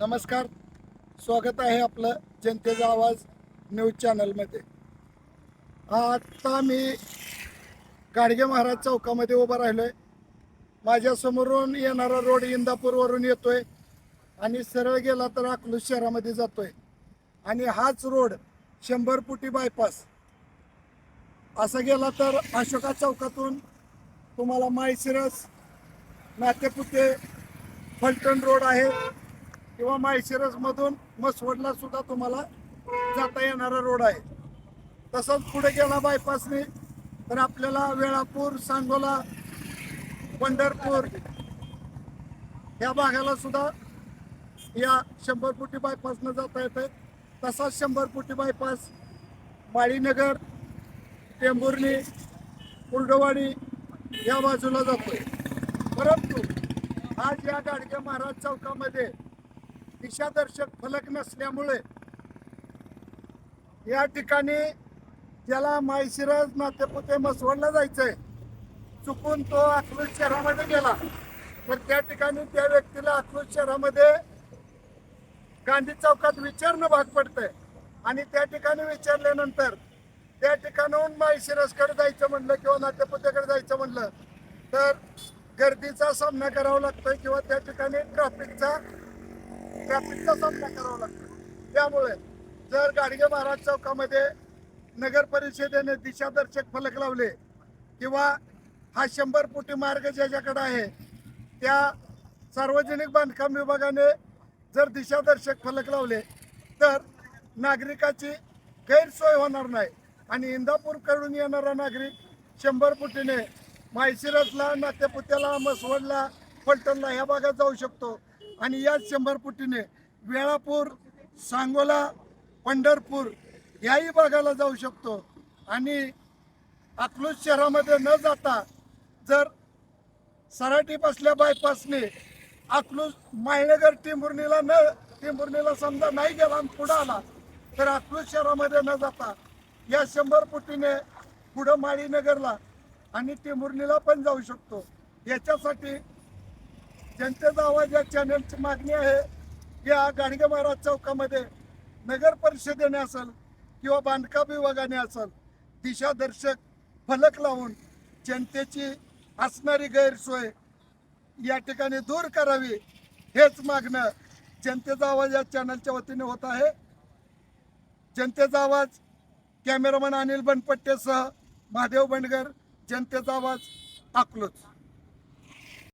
नमस्कार. स्वागत आहे आपलं जनतेचा आवाज न्यूज चॅनलमध्ये. आता मी गाडगे महाराज चौकामध्ये उभा राहिलो आहे माझ्यासमोरून येणारा रोड इंदापूरवरून येतो आहे आणि सरळ गेला तर अकलूज शहरामध्ये जातो आहे आणि हाच रोड शंभर फुटी बायपास असं गेला तर अशोका चौकातून तुम्हाला माळशिरस नातेपुते फलटण रोड आहे. किंवा माळशिरस मधून मसवडला सुद्धा तुम्हाला जाता येणारा रोड आहे. तसंच पुढे गेला बायपासने तर आपल्याला वेळापूर सांगोला पंढरपूर या भागाला सुद्धा या शंभर फुटी बायपासनं जाता येतं तसाच शंभर फुटी बायपास माळीनगर टेंभुर्णी कुर्डवाडी या बाजूला जातोय. परंतु आज या गाडगे महाराज चौकामध्ये दिशादर्शक फलक नसल्यामुळे या ठिकाणी ज्याला माळशिरस नातेपुते मसवडला जायचंय चुकून तो अकलूज शहरामध्ये गेला. तर त्या ठिकाणी त्या व्यक्तीला अकलूज शहरामध्ये गांधी चौकात विचारणं भाग पडतंय. आणि त्या ठिकाणी विचारल्यानंतर त्या ठिकाणाहून माळशिरसकडे जायचं म्हणलं किंवा नातेपुत्याकडे जायचं म्हणलं तर गर्दीचा सामना करावा लागतोय किंवा त्या ठिकाणी ट्रॅफिकचा ट्रॅफिकचा सामना करावा लागतो. त्यामुळे जर गाडगे महाराज चौकामध्ये नगर परिषदेने दिशादर्शक फलक लावले किंवा हा शंभर फुटी मार्ग ज्याच्याकडे आहे त्या सार्वजनिक बांधकाम विभागाने जर दिशादर्शक फलक लावले तर नागरिकाची गैरसोय होणार नाही. आणि इंदापूरकडून येणारा नागरिक शंभर फुटीने माळशिरसला नातेपुत्याला मसवडला फलटणला ह्या भागात जाऊ शकतो. आणि याच शंभर फुटीने वेळापूर सांगोला पंढरपूर याही भागाला जाऊ शकतो. आणि अकलूज शहरामध्ये न जाता जर सराटी बसल्या बायपासने अकलूज मायनगर टिंबुर्णीला न टिंबुर्णीला समजा नाही गेला आणि पुढं आला तर अकलूज शहरामध्ये न जाता या शंभर फुटीने पुढं माळीनगरला आणि टिंबुर्णीला पण जाऊ शकतो. याच्यासाठी जनतेचा आवाज या चॅनलची मागणी आहे की या गाडगे महाराज चौकामध्ये नगर परिषदेने असेल किंवा बांधकाम विभागाने असेल दिशादर्शक फलक लावून जनतेची असणारी गैरसोय या ठिकाणी दूर करावी हेच मागणं जनतेचा आवाज या चॅनलच्या वतीने होत आहे. जनतेचा आवाज कॅमेरामन अनिल बनपट्टेसह महादेव बंडगर जनतेचा आवाज अकलूज.